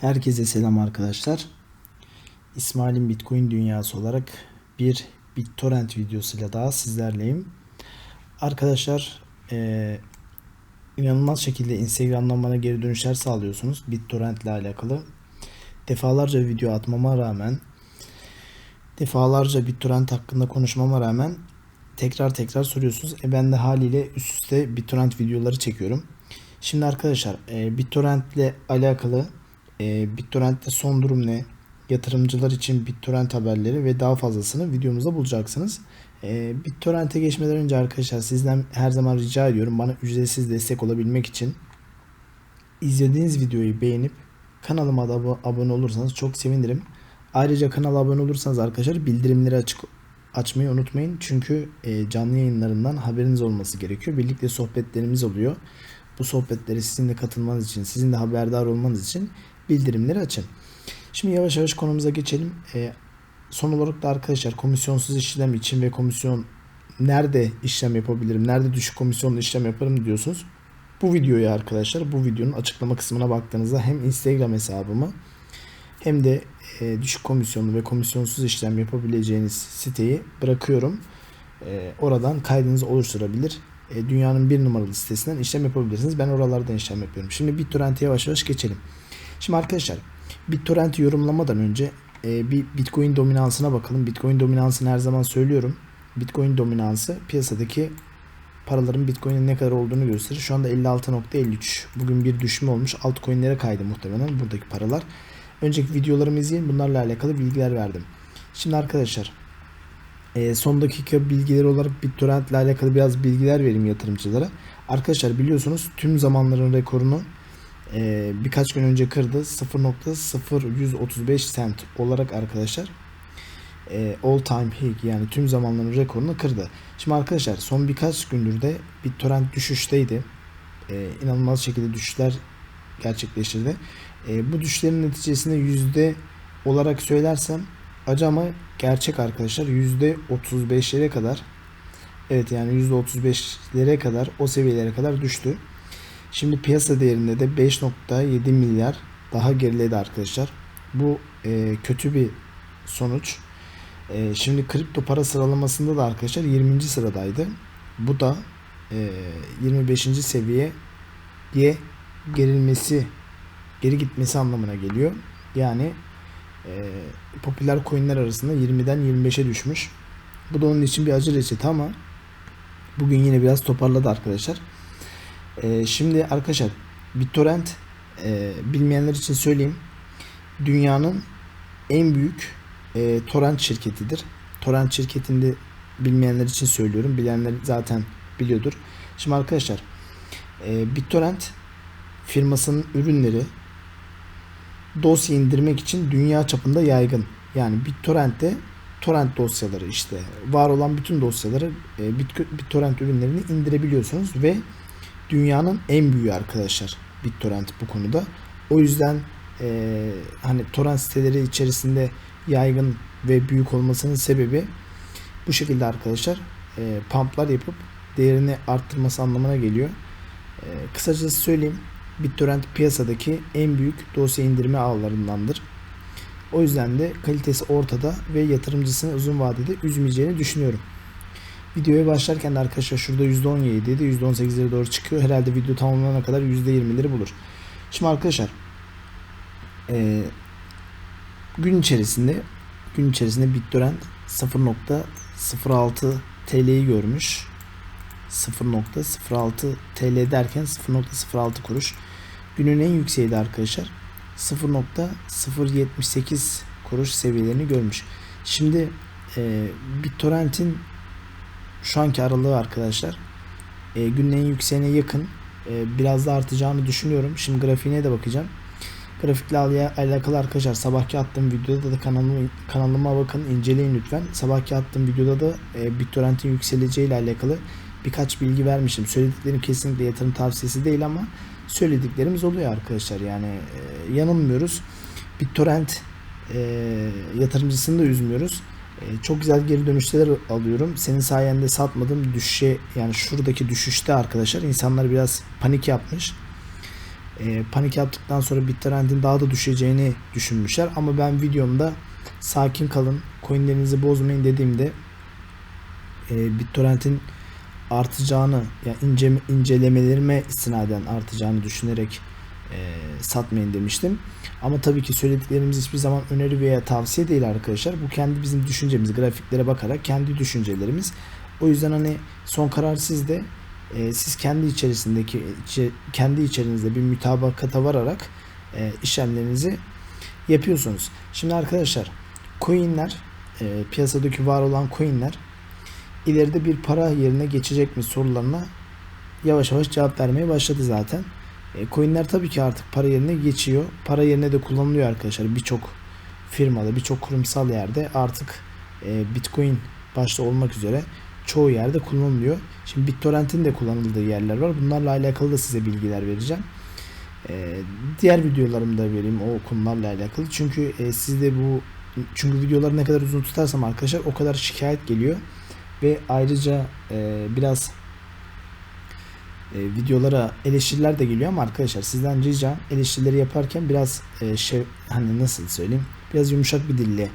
Herkese selam arkadaşlar. İsmail'in Bitcoin dünyası olarak bir BitTorrent videosuyla daha sizlerleyim. Arkadaşlar eee, inanılmaz şekilde Instagram'dan bana geri dönüşler sağlıyorsunuz BitTorrent ile alakalı. Defalarca video atmama rağmen defalarca BitTorrent hakkında konuşmama rağmen tekrar tekrar soruyorsunuz. E ben de haliyle üst üste BitTorrent videoları çekiyorum. Şimdi arkadaşlar e, BitTorrent ile alakalı e, BitTorrent'te son durum ne? Yatırımcılar için BitTorrent haberleri ve daha fazlasını videomuzda bulacaksınız. E, BitTorrent'e geçmeden önce arkadaşlar sizden her zaman rica ediyorum bana ücretsiz destek olabilmek için izlediğiniz videoyu beğenip kanalıma da abo- abone olursanız çok sevinirim. Ayrıca kanala abone olursanız arkadaşlar bildirimleri açık açmayı unutmayın. Çünkü e, canlı yayınlarından haberiniz olması gerekiyor. Birlikte sohbetlerimiz oluyor. Bu sohbetlere sizin de katılmanız için, sizin de haberdar olmanız için bildirimleri açın. Şimdi yavaş yavaş konumuza geçelim. E, son olarak da arkadaşlar komisyonsuz işlem için ve komisyon nerede işlem yapabilirim, nerede düşük komisyonlu işlem yaparım diyorsunuz. Bu videoyu arkadaşlar, bu videonun açıklama kısmına baktığınızda hem Instagram hesabımı hem de e, düşük komisyonlu ve komisyonsuz işlem yapabileceğiniz siteyi bırakıyorum. E, oradan kaydınızı oluşturabilir. E, dünyanın bir numaralı sitesinden işlem yapabilirsiniz. Ben oralardan işlem yapıyorum. Şimdi BitTorrent'e yavaş yavaş geçelim. Şimdi arkadaşlar BitTorrent'i yorumlamadan önce e, bir Bitcoin dominansına bakalım. Bitcoin dominansını her zaman söylüyorum. Bitcoin dominansı piyasadaki paraların Bitcoin'in ne kadar olduğunu gösterir. Şu anda 56.53. Bugün bir düşme olmuş. Altcoin'lere kaydı muhtemelen buradaki paralar. Önceki videolarımı izleyin. Bunlarla alakalı bilgiler verdim. Şimdi arkadaşlar e, son dakika bilgileri olarak BitTorrent ile alakalı biraz bilgiler vereyim yatırımcılara. Arkadaşlar biliyorsunuz tüm zamanların rekorunu e, birkaç gün önce kırdı. 0.0135 cent olarak arkadaşlar e, all time peak yani tüm zamanların rekorunu kırdı. Şimdi arkadaşlar son birkaç gündür de BitTorrent düşüşteydi. E, inanılmaz şekilde düşüşler gerçekleştirdi. E, bu düşüşlerin neticesinde yüzde olarak söylersem acı ama gerçek arkadaşlar yüzde 35'lere kadar evet yani yüzde 35'lere kadar o seviyelere kadar düştü. Şimdi piyasa değerinde de 5.7 milyar daha geriledi arkadaşlar. Bu e, kötü bir sonuç. E, şimdi kripto para sıralamasında da arkadaşlar 20. sıradaydı. Bu da e, 25. seviyeye gerilmesi, geri gitmesi anlamına geliyor. Yani e, popüler coinler arasında 20'den 25'e düşmüş. Bu da onun için bir acı reçete ama bugün yine biraz toparladı arkadaşlar. E, şimdi arkadaşlar BitTorrent e, bilmeyenler için söyleyeyim. Dünyanın en büyük e, torrent şirketidir. Torrent şirketinde bilmeyenler için söylüyorum. Bilenler zaten biliyordur. Şimdi arkadaşlar e, BitTorrent firmasının ürünleri dosya indirmek için dünya çapında yaygın. Yani BitTorrent'te torrent dosyaları işte var olan bütün dosyaları e, Bit- BitTorrent ürünlerini indirebiliyorsunuz ve dünyanın en büyüğü arkadaşlar BitTorrent bu konuda. O yüzden e, hani torrent siteleri içerisinde yaygın ve büyük olmasının sebebi bu şekilde arkadaşlar e, pumplar yapıp değerini arttırması anlamına geliyor. E, kısacası söyleyeyim BitTorrent piyasadaki en büyük dosya indirme ağlarındandır. O yüzden de kalitesi ortada ve yatırımcısını uzun vadede üzmeyeceğini düşünüyorum. Videoya başlarken de arkadaşlar şurada %17 dedi %18'lere doğru çıkıyor. Herhalde video tamamlanana kadar %20'leri bulur. Şimdi arkadaşlar eee, gün içerisinde gün içerisinde BitTorrent 0.06 TL'yi görmüş. 0.06 TL derken 0.06 kuruş. Günün en yükseği de arkadaşlar 0.078 kuruş seviyelerini görmüş. Şimdi e, BitTorrent'in şu anki aralığı arkadaşlar e, günün en yükseğine yakın e, biraz da artacağını düşünüyorum. Şimdi grafiğine de bakacağım. Grafikle al- alakalı arkadaşlar sabahki attığım videoda da kanalıma, kanalıma bakın inceleyin lütfen. Sabahki attığım videoda da e, BitTorrent'in yükseleceği ile alakalı birkaç bilgi vermişim. Söylediklerim kesinlikle yatırım tavsiyesi değil ama söylediklerimiz oluyor arkadaşlar. Yani e, yanılmıyoruz. BitTorrent e, yatırımcısını da üzmüyoruz. E, çok güzel geri dönüşler alıyorum. Senin sayende satmadım düşüşe yani şuradaki düşüşte arkadaşlar insanlar biraz panik yapmış. e, panik yaptıktan sonra BitTorrent'in daha da düşeceğini düşünmüşler. Ama ben videomda sakin kalın, coinlerinizi bozmayın dediğimde e, BitTorrent'in artacağını yani ince, incelemelerime istinaden artacağını düşünerek e, satmayın demiştim. Ama tabii ki söylediklerimiz hiçbir zaman öneri veya tavsiye değil arkadaşlar. Bu kendi bizim düşüncemiz, grafiklere bakarak kendi düşüncelerimiz. O yüzden hani son karar sizde. E, siz kendi içerisindeki içi, kendi içerinizde bir mütabakata vararak e, işlemlerinizi yapıyorsunuz. Şimdi arkadaşlar coinler e, piyasadaki var olan coinler ileride bir para yerine geçecek mi sorularına yavaş yavaş cevap vermeye başladı zaten. E, coinler tabii ki artık para yerine geçiyor. Para yerine de kullanılıyor arkadaşlar. Birçok firmada, birçok kurumsal yerde artık e, Bitcoin başta olmak üzere çoğu yerde kullanılıyor. Şimdi BitTorrent'in de kullanıldığı yerler var. Bunlarla alakalı da size bilgiler vereceğim. E, diğer videolarımda vereyim o konularla alakalı. Çünkü e, sizde bu çünkü videoları ne kadar uzun tutarsam arkadaşlar o kadar şikayet geliyor. Ve ayrıca e, biraz e, videolara eleştiriler de geliyor ama arkadaşlar sizden ricam eleştirileri yaparken biraz e, şey hani nasıl söyleyeyim biraz yumuşak bir dille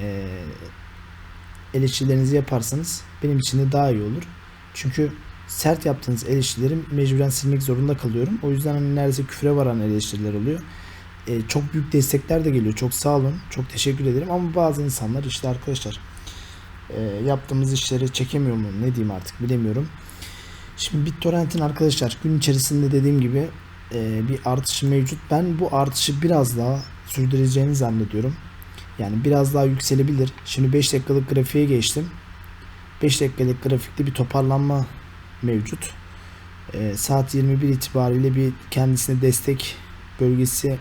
e, eleştirilerinizi yaparsanız benim için de daha iyi olur. Çünkü sert yaptığınız eleştirileri mecburen silmek zorunda kalıyorum. O yüzden hani neredeyse küfre varan eleştiriler oluyor. E, çok büyük destekler de geliyor. Çok sağ olun. Çok teşekkür ederim. Ama bazı insanlar işte arkadaşlar e, yaptığımız işleri çekemiyor mu ne diyeyim artık bilemiyorum. Şimdi BitTorrent'in arkadaşlar gün içerisinde dediğim gibi e, bir artışı mevcut. Ben bu artışı biraz daha sürdüreceğini zannediyorum. Yani biraz daha yükselebilir. Şimdi 5 dakikalık grafiğe geçtim. 5 dakikalık grafikte bir toparlanma mevcut. E, saat 21 itibariyle bir kendisine destek bölgesi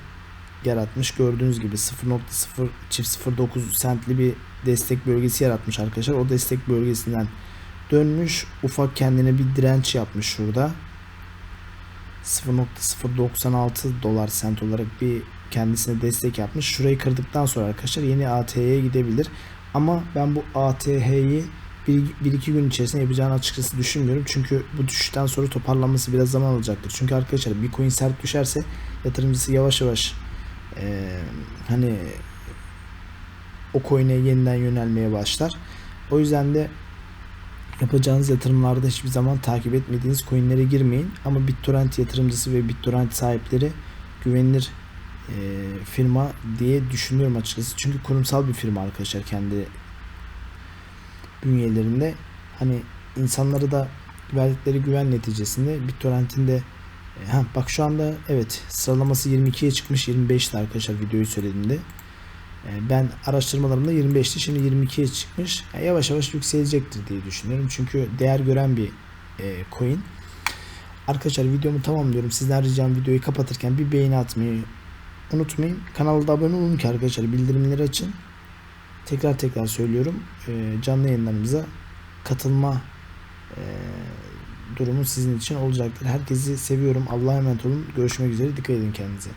yaratmış. Gördüğünüz gibi 0.0 çift 0.9 sentli bir destek bölgesi yaratmış arkadaşlar. O destek bölgesinden dönmüş. Ufak kendine bir direnç yapmış şurada. 0.096 dolar sent olarak bir kendisine destek yapmış. Şurayı kırdıktan sonra arkadaşlar yeni ATH'ye gidebilir. Ama ben bu ATH'yi 1-2 gün içerisinde yapacağını açıkçası düşünmüyorum. Çünkü bu düşüşten sonra toparlanması biraz zaman alacaktır. Çünkü arkadaşlar bir coin sert düşerse yatırımcısı yavaş yavaş e, hani o coin'e yeniden yönelmeye başlar. O yüzden de yapacağınız yatırımlarda hiçbir zaman takip etmediğiniz coinlere girmeyin. Ama BitTorrent yatırımcısı ve BitTorrent sahipleri güvenilir e, firma diye düşünüyorum açıkçası. Çünkü kurumsal bir firma arkadaşlar kendi bünyelerinde. Hani insanları da verdikleri güven neticesinde BitTorrent'in de ha, bak şu anda evet sıralaması 22'ye çıkmış 25'ti arkadaşlar videoyu söylediğimde. E, ben araştırmalarımda 25'ti şimdi 22'ye çıkmış. Yani yavaş yavaş yükselecektir diye düşünüyorum. Çünkü değer gören bir e, coin. Arkadaşlar videomu tamamlıyorum. Sizden ricam videoyu kapatırken bir beğeni atmayı unutmayın. Kanalda abone olun ki arkadaşlar bildirimleri açın. Tekrar tekrar söylüyorum. E, canlı yayınlarımıza katılma e, durumu sizin için olacaktır. Herkesi seviyorum. Allah'a emanet olun. Görüşmek üzere. Dikkat edin kendinize.